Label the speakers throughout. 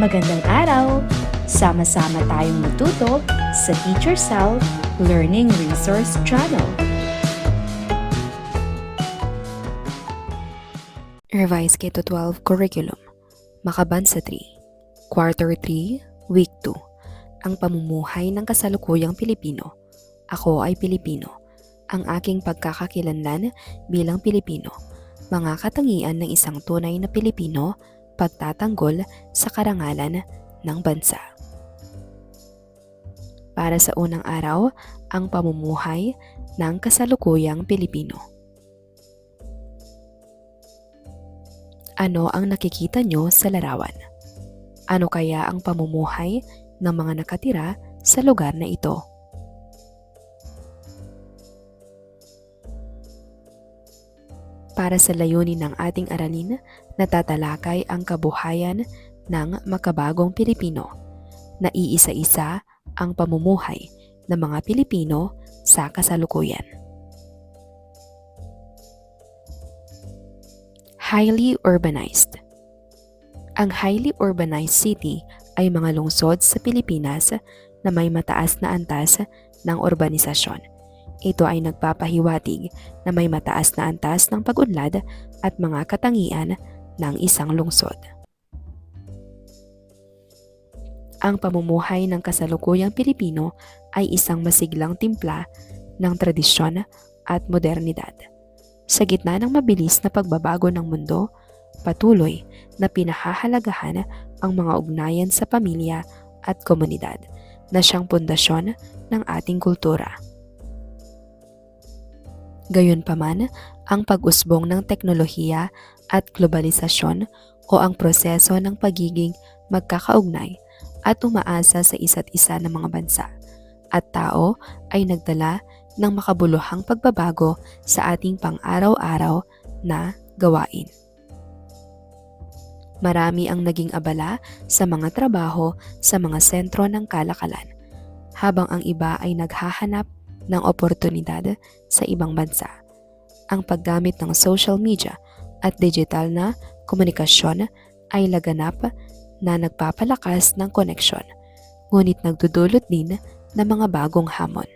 Speaker 1: Magandang araw! Sama-sama tayong matuto sa Teacher Sal Learning Resource Channel.
Speaker 2: Revise Keto 12 Curriculum. Makabansa 3 Quarter 3 Week 2 Ang pamumuhay ng kasalukuyang Pilipino. Ako ay Pilipino. Ang aking pagkakakilanlan bilang Pilipino. Mga katangian ng isang tunay na Pilipino Pagtatanggol sa karangalan ng bansa Para sa unang araw, ang pamumuhay ng kasalukuyang Pilipino Ano ang nakikita nyo sa larawan? Ano kaya ang pamumuhay ng mga nakatira sa lugar na ito? Para sa layunin ng ating aralin, natatalakay ang kabuhayan ng makabagong Pilipino. Naiisa-isa ang pamumuhay ng mga Pilipino sa kasalukuyan. highly urbanized. Ang highly urbanized city ay mga lungsod sa Pilipinas na may mataas na antas ng urbanisasyon. Ito ay nagpapahiwatig na may mataas na antas ng pag-unlad at mga katangian ng isang lungsod. Ang pamumuhay ng kasalukuyang Pilipino ay isang masiglang timpla ng tradisyon at modernidad sa gitna ng mabilis na pagbabago ng mundo, patuloy na pinahahalagahan ang mga ugnayan sa pamilya at komunidad na siyang pundasyon ng ating kultura. Gayunpaman, ang pag-usbong ng teknolohiya at globalisasyon o ang proseso ng pagiging magkakaugnay at umaasa sa isa't isa ng mga bansa at tao ay nagdala ng makabuluhang pagbabago sa ating pang-araw-araw na gawain. Marami ang naging abala sa mga trabaho sa mga sentro ng kalakalan, habang ang iba ay naghahanap ng oportunidad sa ibang bansa. Ang paggamit ng social media at digital na komunikasyon ay laganap na nagpapalakas ng koneksyon, ngunit nagdudulot din ng mga bagong hamon.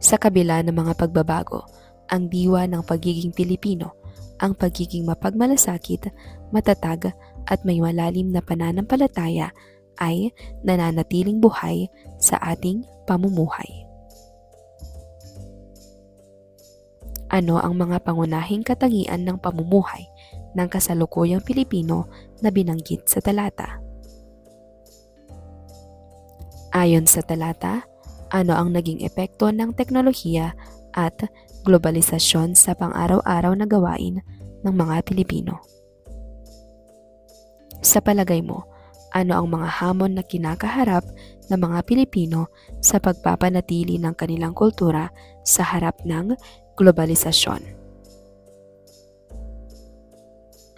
Speaker 2: Sa kabila ng mga pagbabago, ang diwa ng pagiging Pilipino, ang pagiging mapagmalasakit, matatag at may malalim na pananampalataya ay nananatiling buhay sa ating pamumuhay. Ano ang mga pangunahing katangian ng pamumuhay ng kasalukuyang Pilipino na binanggit sa talata? Ayon sa talata, ano ang naging epekto ng teknolohiya at globalisasyon sa pang-araw-araw na gawain ng mga Pilipino. Sa palagay mo, ano ang mga hamon na kinakaharap ng mga Pilipino sa pagpapanatili ng kanilang kultura sa harap ng globalisasyon?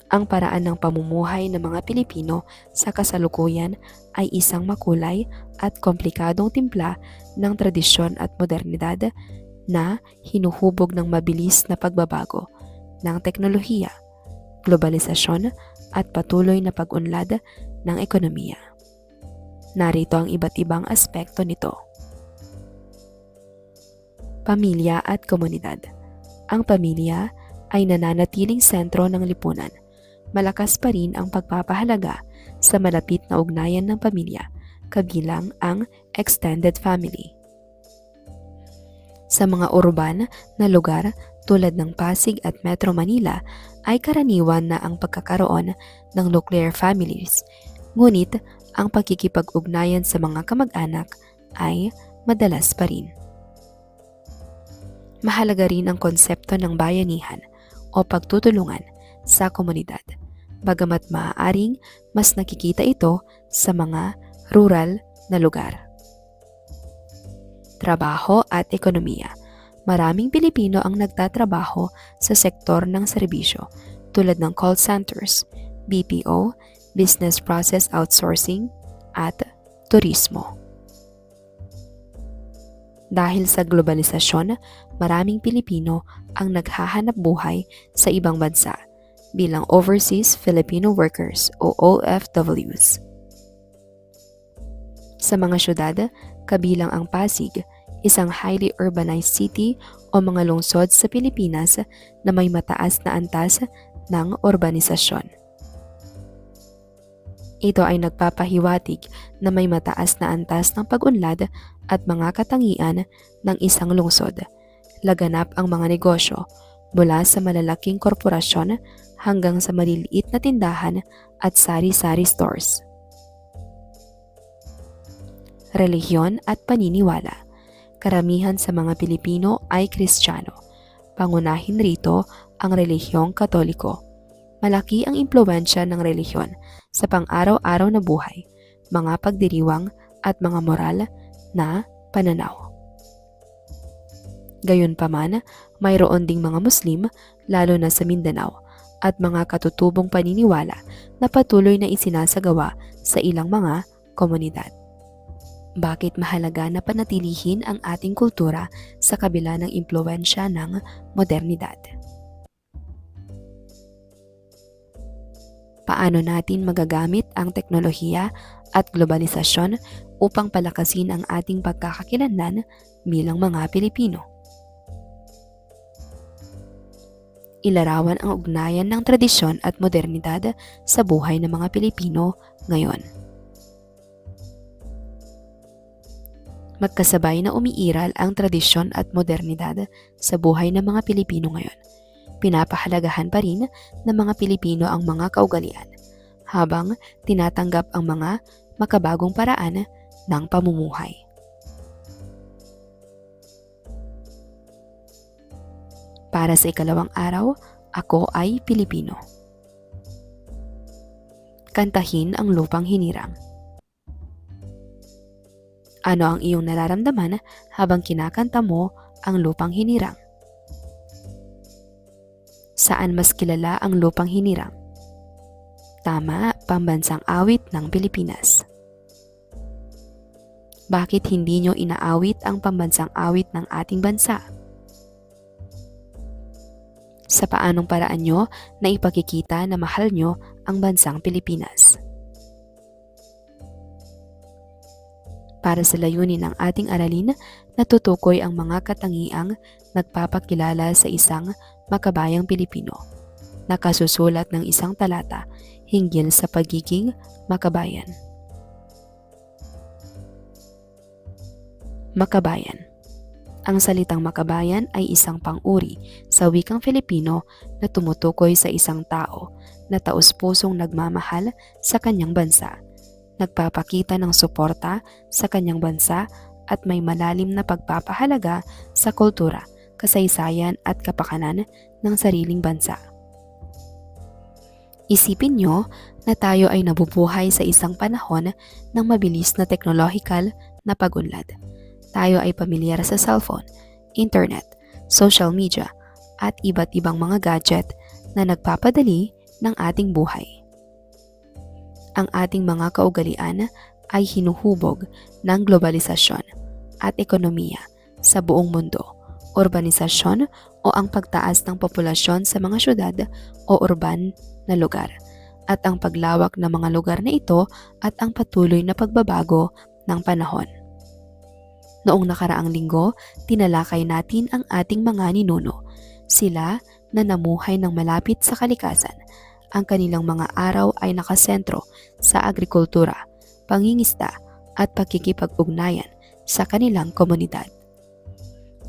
Speaker 2: Ang paraan ng pamumuhay ng mga Pilipino sa kasalukuyan ay isang makulay at komplikadong timpla ng tradisyon at modernidad na hinuhubog ng mabilis na pagbabago ng teknolohiya, globalisasyon at patuloy na pag-unlad ng ekonomiya. Narito ang iba't ibang aspekto nito. Pamilya at komunidad. Ang pamilya ay nananatiling sentro ng lipunan malakas pa rin ang pagpapahalaga sa malapit na ugnayan ng pamilya, kabilang ang extended family. Sa mga urban na lugar tulad ng Pasig at Metro Manila ay karaniwan na ang pagkakaroon ng nuclear families, ngunit ang pagkikipag-ugnayan sa mga kamag-anak ay madalas pa rin. Mahalaga rin ang konsepto ng bayanihan o pagtutulungan sa komunidad, bagamat maaaring mas nakikita ito sa mga rural na lugar. Trabaho at ekonomiya. Maraming Pilipino ang nagtatrabaho sa sektor ng serbisyo tulad ng call centers, BPO, business process outsourcing, at turismo. Dahil sa globalisasyon, maraming Pilipino ang naghahanap buhay sa ibang bansa bilang Overseas Filipino Workers o OFWs. Sa mga syudad, kabilang ang Pasig, isang highly urbanized city o mga lungsod sa Pilipinas na may mataas na antas ng urbanisasyon. Ito ay nagpapahiwatig na may mataas na antas ng pag-unlad at mga katangian ng isang lungsod. Laganap ang mga negosyo mula sa malalaking korporasyon hanggang sa maliliit na tindahan at sari-sari stores. Relihiyon at paniniwala Karamihan sa mga Pilipino ay Kristiyano. Pangunahin rito ang relihiyong Katoliko. Malaki ang impluensya ng relihiyon sa pang-araw-araw na buhay, mga pagdiriwang at mga moral na pananaw. Gayunpaman, mayroon ding mga Muslim, lalo na sa Mindanao, at mga katutubong paniniwala na patuloy na isinasagawa sa ilang mga komunidad. Bakit mahalaga na panatilihin ang ating kultura sa kabila ng impluensya ng modernidad? Paano natin magagamit ang teknolohiya at globalisasyon upang palakasin ang ating pagkakakilanlan bilang mga Pilipino? Ilarawan ang ugnayan ng tradisyon at modernidad sa buhay ng mga Pilipino ngayon. Magkasabay na umiiral ang tradisyon at modernidad sa buhay ng mga Pilipino ngayon. Pinapahalagahan pa rin ng mga Pilipino ang mga kaugalian habang tinatanggap ang mga makabagong paraan ng pamumuhay. Para sa ikalawang araw, ako ay Pilipino. Kantahin ang lupang hinirang. Ano ang iyong nararamdaman habang kinakanta mo ang lupang hinirang? Saan mas kilala ang lupang hinirang? Tama, pambansang awit ng Pilipinas. Bakit hindi nyo inaawit ang pambansang awit ng ating bansa? Sa paanong paraan nyo na ipakikita na mahal nyo ang bansang Pilipinas? Para sa layunin ng ating aralin, natutukoy ang mga katangiang nagpapakilala sa isang makabayang Pilipino. Nakasusulat ng isang talata hinggil sa pagiging makabayan. Makabayan Ang salitang makabayan ay isang pang-uri sa wikang Filipino na tumutukoy sa isang tao na taus-pusong nagmamahal sa kanyang bansa nagpapakita ng suporta sa kanyang bansa at may malalim na pagpapahalaga sa kultura, kasaysayan at kapakanan ng sariling bansa. Isipin nyo na tayo ay nabubuhay sa isang panahon ng mabilis na teknolohikal na pagunlad. Tayo ay pamilyar sa cellphone, internet, social media, at iba't ibang mga gadget na nagpapadali ng ating buhay ang ating mga kaugalian ay hinuhubog ng globalisasyon at ekonomiya sa buong mundo, urbanisasyon o ang pagtaas ng populasyon sa mga syudad o urban na lugar, at ang paglawak ng mga lugar na ito at ang patuloy na pagbabago ng panahon. Noong nakaraang linggo, tinalakay natin ang ating mga ninuno. Sila na namuhay ng malapit sa kalikasan ang kanilang mga araw ay nakasentro sa agrikultura, pangingista at pagkikipag-ugnayan sa kanilang komunidad.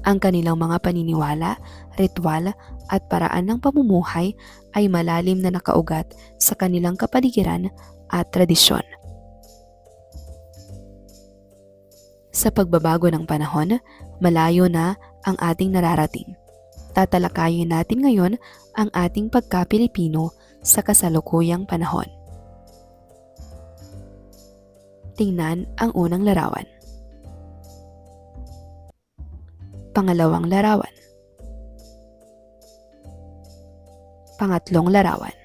Speaker 2: Ang kanilang mga paniniwala, ritual at paraan ng pamumuhay ay malalim na nakaugat sa kanilang kapaligiran at tradisyon. Sa pagbabago ng panahon, malayo na ang ating nararating. Tatalakayin natin ngayon ang ating pagka-Pilipino sa kasalukuyang panahon. Tingnan ang unang larawan. Pangalawang larawan. Pangatlong larawan.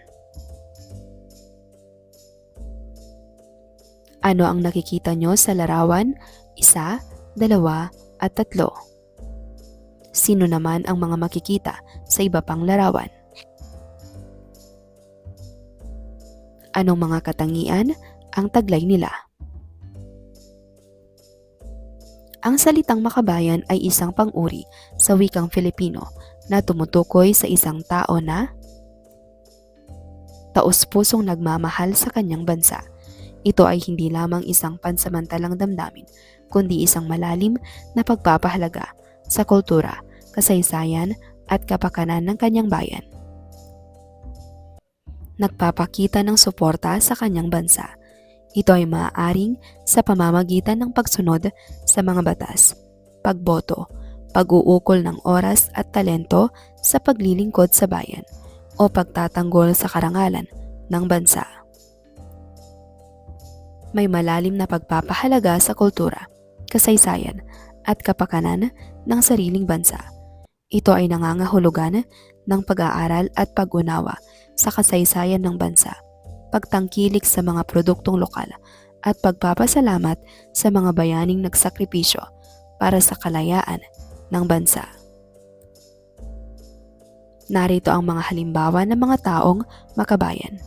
Speaker 2: Ano ang nakikita nyo sa larawan? Isa, dalawa, at tatlo. Sino naman ang mga makikita sa iba pang larawan? Anong mga katangian ang taglay nila? Ang salitang makabayan ay isang pang-uri sa wikang Filipino na tumutukoy sa isang tao na taos-pusong nagmamahal sa kanyang bansa. Ito ay hindi lamang isang pansamantalang damdamin, kundi isang malalim na pagpapahalaga sa kultura, kasaysayan at kapakanan ng kanyang bayan. Nagpapakita ng suporta sa kanyang bansa. Ito ay maaaring sa pamamagitan ng pagsunod sa mga batas, pagboto, pag-uukol ng oras at talento sa paglilingkod sa bayan o pagtatanggol sa karangalan ng bansa. May malalim na pagpapahalaga sa kultura, kasaysayan at kapakanan ng sariling bansa. Ito ay nangangahulugan ng pag-aaral at pag-unawa sa kasaysayan ng bansa, pagtangkilik sa mga produktong lokal at pagpapasalamat sa mga bayaning nagsakripisyo para sa kalayaan ng bansa. Narito ang mga halimbawa ng mga taong makabayan.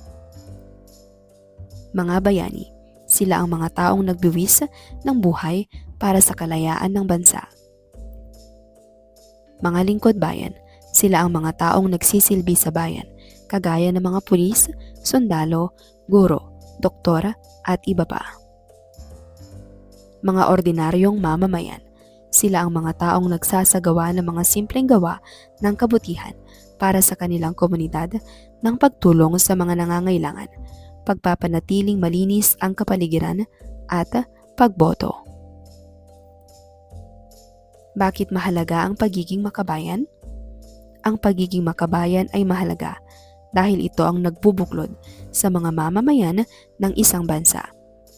Speaker 2: Mga bayani, sila ang mga taong nagbiwis ng buhay para sa kalayaan ng bansa. Mga lingkod bayan, sila ang mga taong nagsisilbi sa bayan, kagaya ng mga pulis, sundalo, guro, doktor at iba pa. Mga ordinaryong mamamayan, sila ang mga taong nagsasagawa ng mga simpleng gawa ng kabutihan para sa kanilang komunidad ng pagtulong sa mga nangangailangan, pagpapanatiling malinis ang kapaligiran at pagboto. Bakit mahalaga ang pagiging makabayan? Ang pagiging makabayan ay mahalaga dahil ito ang nagbubuklod sa mga mamamayan ng isang bansa.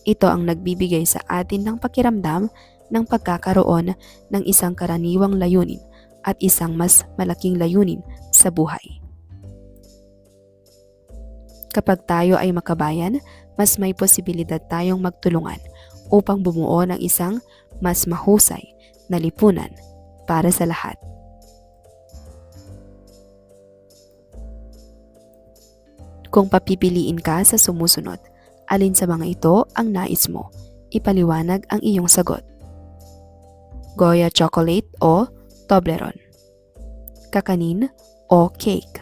Speaker 2: Ito ang nagbibigay sa atin ng pakiramdam ng pagkakaroon ng isang karaniwang layunin at isang mas malaking layunin sa buhay. Kapag tayo ay makabayan, mas may posibilidad tayong magtulungan upang bumuo ng isang mas mahusay na lipunan para sa lahat. Kung papipiliin ka sa sumusunod, alin sa mga ito ang nais mo? Ipaliwanag ang iyong sagot. Goya chocolate o Toblerone. Kakanin o cake.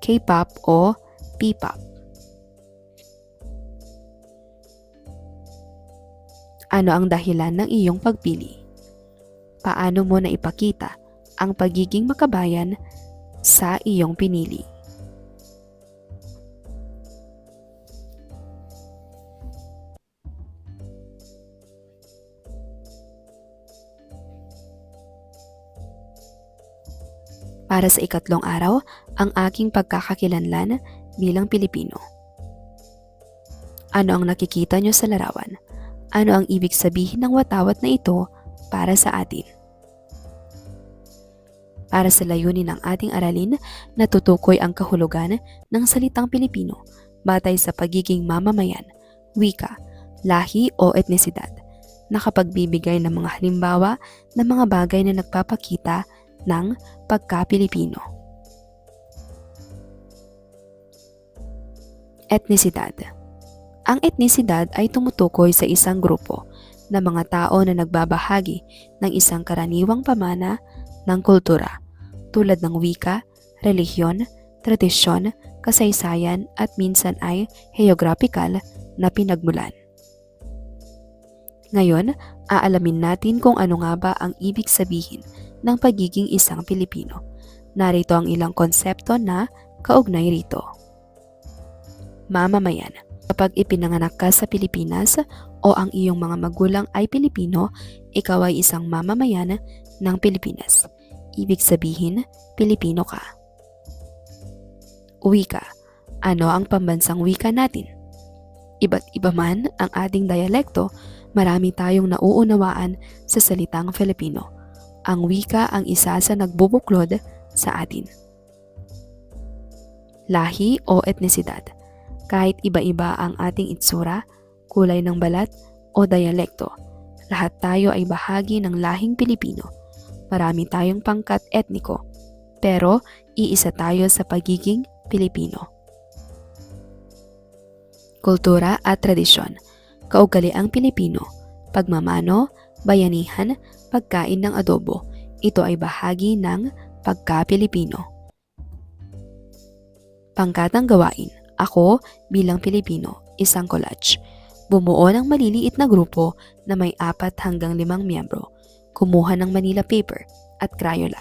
Speaker 2: K-pop o P-pop. Ano ang dahilan ng iyong pagpili? Paano mo na ipakita ang pagiging makabayan sa iyong pinili? Para sa ikatlong araw ang aking pagkakakilanlan bilang Pilipino. Ano ang nakikita nyo sa larawan? Ano ang ibig sabihin ng watawat na ito para sa atin? Para sa layunin ng ating aralin, natutukoy ang kahulugan ng salitang Pilipino batay sa pagiging mamamayan, wika, lahi o etnisidad, nakapagbibigay ng mga halimbawa ng mga bagay na nagpapakita ng pagka-Pilipino. Etnisidad Ang etnisidad ay tumutukoy sa isang grupo na mga tao na nagbabahagi ng isang karaniwang pamana ng kultura tulad ng wika, relihiyon, tradisyon, kasaysayan at minsan ay geographical na pinagmulan. Ngayon, aalamin natin kung ano nga ba ang ibig sabihin ng pagiging isang Pilipino. Narito ang ilang konsepto na kaugnay rito. Mamamayan Kapag ipinanganak ka sa Pilipinas o ang iyong mga magulang ay Pilipino, ikaw ay isang mamamayan ng Pilipinas. Ibig sabihin, Pilipino ka. Wika Ano ang pambansang wika natin? Iba't iba man ang ating dialekto, marami tayong nauunawaan sa salitang Filipino ang wika ang isa sa nagbubuklod sa atin. Lahi o etnisidad. Kahit iba-iba ang ating itsura, kulay ng balat o dialekto, lahat tayo ay bahagi ng lahing Pilipino. Marami tayong pangkat etniko, pero iisa tayo sa pagiging Pilipino. kultura at tradisyon, kaugaliang Pilipino, pagmamano, bayanihan, pagkain ng adobo. Ito ay bahagi ng pagka-Pilipino. Pangkatang gawain, ako bilang Pilipino, isang collage. Bumuo ng maliliit na grupo na may apat hanggang limang miyembro. Kumuha ng Manila paper at Crayola.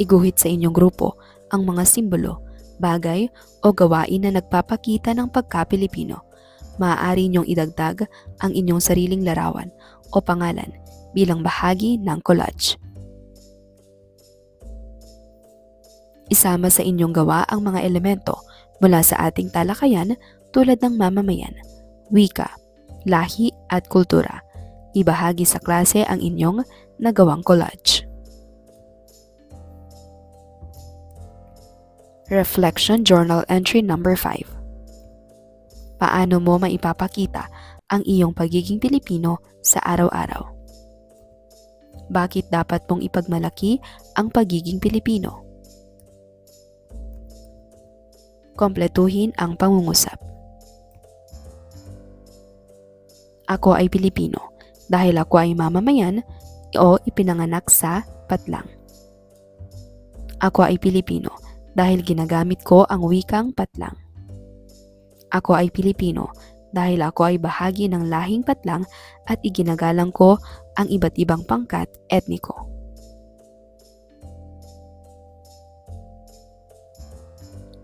Speaker 2: Iguhit sa inyong grupo ang mga simbolo, bagay o gawain na nagpapakita ng pagka-Pilipino. Maaari niyong idagdag ang inyong sariling larawan o pangalan bilang bahagi ng collage. Isama sa inyong gawa ang mga elemento mula sa ating talakayan tulad ng mamamayan, wika, lahi at kultura. Ibahagi sa klase ang inyong nagawang collage. Reflection Journal Entry Number 5 Paano mo maipapakita ang iyong pagiging Pilipino sa araw-araw? Bakit dapat mong ipagmalaki ang pagiging Pilipino? Kompletuhin ang pangungusap. Ako ay Pilipino dahil ako ay mamamayan o ipinanganak sa patlang. Ako ay Pilipino dahil ginagamit ko ang wikang patlang. Ako ay Pilipino dahil ako ay bahagi ng lahing patlang at iginagalang ko ang iba't ibang pangkat etniko.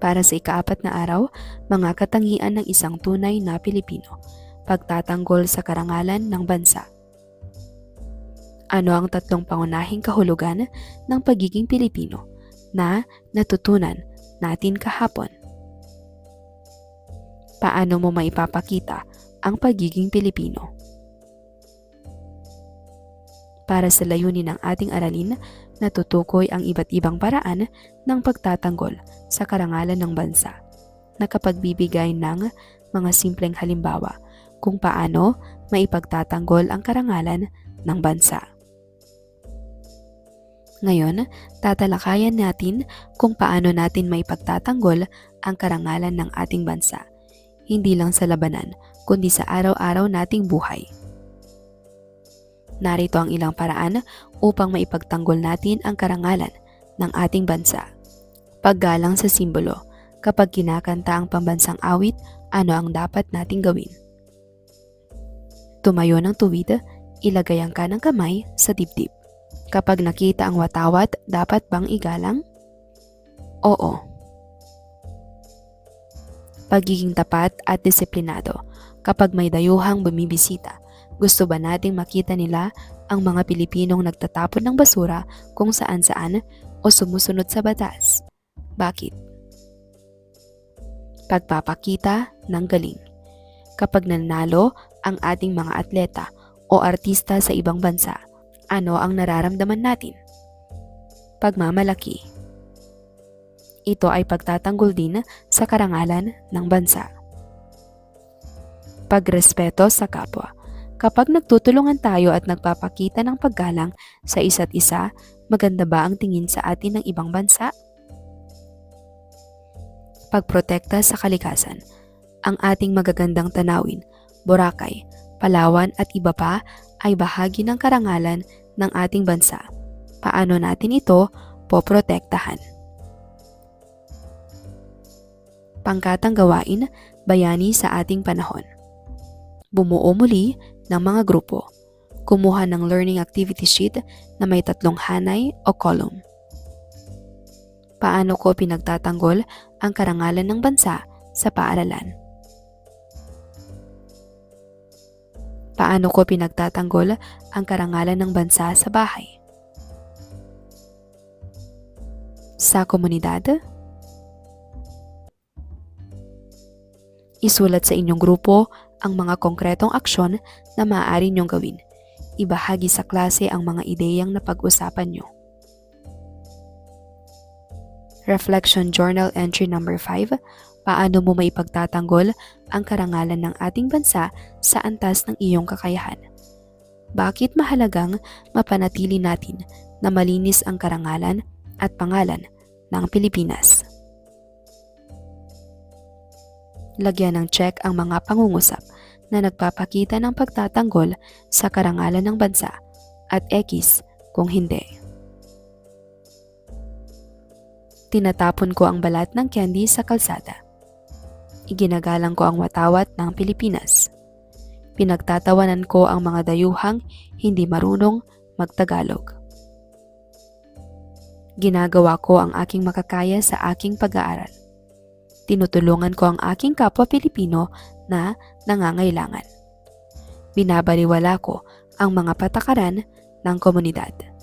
Speaker 2: Para sa ikaapat na araw, mga katangian ng isang tunay na Pilipino, pagtatanggol sa karangalan ng bansa. Ano ang tatlong pangunahing kahulugan ng pagiging Pilipino na natutunan natin kahapon? Paano mo maipapakita ang pagiging Pilipino? Para sa layunin ng ating aralin, natutukoy ang iba't ibang paraan ng pagtatanggol sa karangalan ng bansa na kapagbibigay ng mga simpleng halimbawa kung paano maipagtatanggol ang karangalan ng bansa. Ngayon, tatalakayan natin kung paano natin maipagtatanggol ang karangalan ng ating bansa, hindi lang sa labanan, kundi sa araw-araw nating buhay. Narito ang ilang paraan upang maipagtanggol natin ang karangalan ng ating bansa. Paggalang sa simbolo, kapag kinakanta ang pambansang awit, ano ang dapat nating gawin? Tumayo ng tuwid, ilagay ang kanang kamay sa dibdib. Kapag nakita ang watawat, dapat bang igalang? Oo. Pagiging tapat at disiplinado. Kapag may dayuhang bumibisita, gusto ba nating makita nila ang mga Pilipinong nagtatapon ng basura kung saan-saan o sumusunod sa batas? Bakit? Pagpapakita ng galing. Kapag nanalo ang ating mga atleta o artista sa ibang bansa, ano ang nararamdaman natin? Pagmamalaki. Ito ay pagtatanggol din sa karangalan ng bansa. Pagrespeto sa kapwa. Kapag nagtutulungan tayo at nagpapakita ng paggalang sa isa't isa, maganda ba ang tingin sa atin ng ibang bansa? Pagprotekta sa kalikasan. Ang ating magagandang tanawin, Boracay, Palawan at iba pa ay bahagi ng karangalan ng ating bansa. Paano natin ito poprotektahan? Pangkatang gawain, bayani sa ating panahon. Bumuo muli ng mga grupo. Kumuha ng learning activity sheet na may tatlong hanay o column. Paano ko pinagtatanggol ang karangalan ng bansa sa paaralan? Paano ko pinagtatanggol ang karangalan ng bansa sa bahay? Sa komunidad? Isulat sa inyong grupo ang mga konkretong aksyon na maaari niyong gawin. Ibahagi sa klase ang mga ideyang napag-usapan niyo. Reflection Journal Entry Number 5 Paano mo maipagtatanggol ang karangalan ng ating bansa sa antas ng iyong kakayahan? Bakit mahalagang mapanatili natin na malinis ang karangalan at pangalan ng Pilipinas? Lagyan ng check ang mga pangungusap na nagpapakita ng pagtatanggol sa karangalan ng bansa at X kung hindi. Tinatapon ko ang balat ng candy sa kalsada. Iginagalang ko ang watawat ng Pilipinas. Pinagtatawanan ko ang mga dayuhang hindi marunong magtagalog. Ginagawa ko ang aking makakaya sa aking pag-aaral. Tinutulungan ko ang aking kapwa Pilipino na nangangailangan. Binabaliwala ko ang mga patakaran ng komunidad.